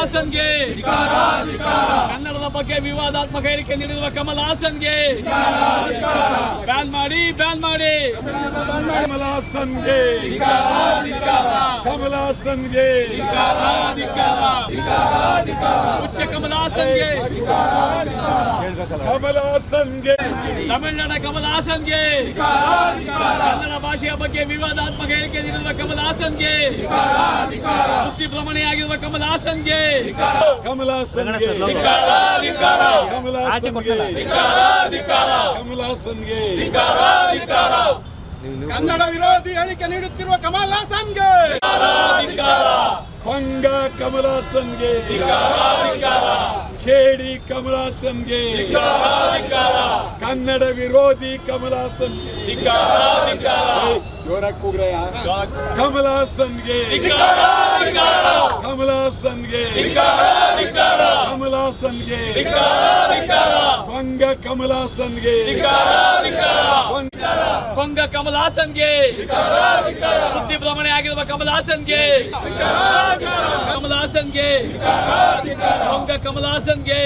ಹಾಸನ್ಗೆ. ಕನ್ನಡದ ಬಗ್ಗೆ ವಿವಾದಾತ್ಮಕ ಹೇಳಿಕೆ ನೀಡಿರುವ ಕಮಲ್ ಹಾಸನ್ಗೆ. ಬ್ಯಾನ್ ಮಾಡಿ ಬ್ಯಾನ್ ಮಾಡಿ. ಕಮಲ ಹಾಸನ್ಗೆ. ಕಮಲ ಹಾಸನ್ಗೆ. ಉಚ್ಚ ಕಮಲ್ ಹಾಸನ್ಗೆ. ಕಮಲ ಹಾಸನ್ಗೆ. ತಮಿಳುನಾಡ ಕಮಲ್ ಹಾಸನ್ಗೆ. ಕನ್ನಡ ಭಾಷೆಯ ಬಗ್ಗೆ ವಿವಾದಾತ್ಮಕ ಹೇಳಿಕೆ ನೀಡಿರುವ ಕಮಲ್ ಹಾಸನ್ಗೆ. ಬುದ್ಧಿ ಭ್ರಮಣೆಯಾಗಿರುವ ಕಮಲ್ ಹಾಸನ್ಗೆ ಕಮಲ್ ಹಾಸನ್ಗೆ ಕಮಲ ಹಾಸನ್ಗೆ ಕಮಲ ಹಾಸನ್ಗೆ ಕನ್ನಡ ವಿರೋಧಿ ಹೇಳಿಕೆ ನೀಡುತ್ತಿರುವ ಕಮಲ್ ಹಾಸನ್ಗೆ ಪಂಗ ಕಮಲ್ ಹಾಸನ್ಗೆ ಕೇಡಿ ಕಮಲ್ ಹಾಸನ್ಗೆ ಕನ್ನಡ ವಿರೋಧಿ ಕಮಲ್ ಹಾಸನ್ಗೆ ಜೋರಾಗಿ ಕೂಗ್ರಯ್ಯ. ಕಮಲ ಹಾಸನ್ಗೆ ಕಮಲಾಸನ್ಗೆ. ಪಂಗ ಕಮಲ ಹಾಸನ್ಗೆ ಕೊಂಗ ಕಮಲ್ ಹಾಸನ್ಗೆ ಬುದ್ಧಿ ಭ್ರಮಣೆ ಆಗಿರುವ ಕಮಲಾಸನ್ಗೆ. ಕಮಲಾಸನ್ಗೆ. ಕೊಂಗ ಕಮಲ್ ಹಾಸನ್ಗೆ